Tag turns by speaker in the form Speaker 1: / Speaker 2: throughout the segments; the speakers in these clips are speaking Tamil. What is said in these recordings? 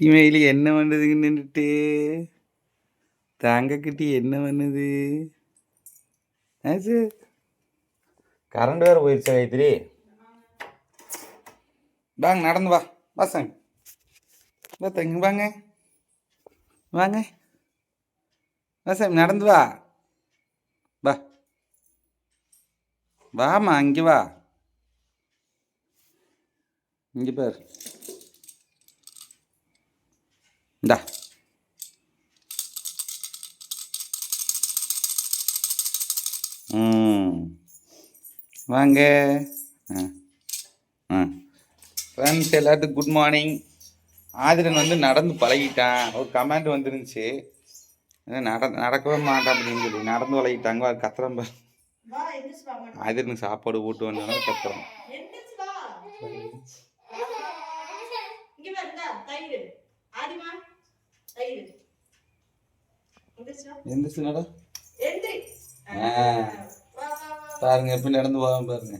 Speaker 1: குட்டி மயிலு என்ன பண்ணுதுங்க நின்றுட்டு? தங்க குட்டி என்ன பண்ணுது? ஆச்சு கரண்ட் வேற போயிடுச்சா காயத்ரி வாங்க நடந்து வா. வா சாமி. வா தங்க வாங்க. வாங்க. வா சாமி நடந்து வா. வா. வாமா இங்கே வா. இங்கே பாரு. இந்தா. வாங்க. ஃப்ரெண்ட்ஸ் எல்லாத்துக்கும் குட் மார்னிங் ஆதிரன் வந்து நடந்து பழகிட்டான். ஒரு கமெண்ட் வந்துருந்துச்சு. நட நடக்கவே மாட்டான் அப்படின்னு சொல்லி. நடந்து பழகிட்டாங்க. அது
Speaker 2: மேடம்
Speaker 1: ஆதிரனுக்கு சாப்பாடு ஊட்டு வந்தோன்னா கத்துறோம்
Speaker 2: ஆதிமா எந்திரிச்சு வா.
Speaker 1: எந்திரிச்சு நட.
Speaker 2: எந்திரி
Speaker 1: ஆ.
Speaker 2: வா வா வா
Speaker 1: பாருங்க எப்படி நடந்து போகாம பாருங்க.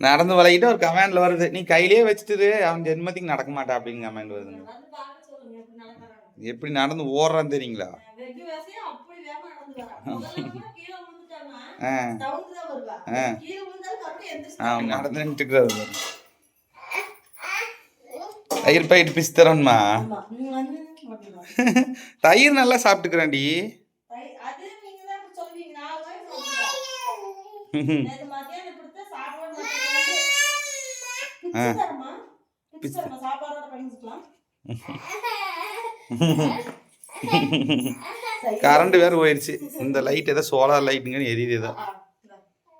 Speaker 1: நடந்து பழகிட்டு ஒரு கமெண்ட்ல வருது. நீ கையிலேயே வச்சுட்டு அவன் ஜென்மத்துக்கு நடக்க மாட்டா அப்படின்னு கமெண்ட் வருதுங்க
Speaker 2: எப்படி
Speaker 1: நடந்து ஓடுறான்னு தெரியுங்களா?
Speaker 2: வெகு வேசையா அப்படி வேகமா நடந்து வரா முதல்ல கூட கீழே விழுந்துட்டானா
Speaker 1: ஆ.
Speaker 2: தவுந்து தான் வருவா.
Speaker 1: ஆ.
Speaker 2: கீழே விழுந்தாலும் கரெக்டா எந்திரிச்சு
Speaker 1: அவன் நடந்து நின்றுக்கிறாரு தயிர் பாயிட்டு பிச்சு தயிர் நல்லா சாப்பிட்டுக்கிறேன்டி. கரண்ட் வேற போயிடுச்சு இந்த லைட் ஏதோ சோலார் லைட்டுங்கன்னு எரியுது ஏதோ.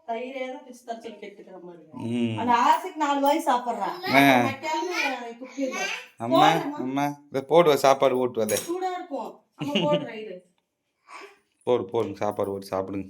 Speaker 2: தயிரே தான் பிச்சு தர சொல்லி கேட்டுக்கிற மாதிரி.
Speaker 1: ம்.
Speaker 2: அந்த ஆசைக்கு நாலு வாய் சாப்பிடுறான்
Speaker 1: ஆ.
Speaker 2: குப்பிடுறோம்
Speaker 1: அம்மா அம்மா. இதை போடுவா சாப்பாடு ஓட்டு அதை.
Speaker 2: சூடா இருக்கும். அம்மா போடுறேன் இரு
Speaker 1: போடு போடுங்க சாப்பாடு போட்டு சாப்பிடுங்க.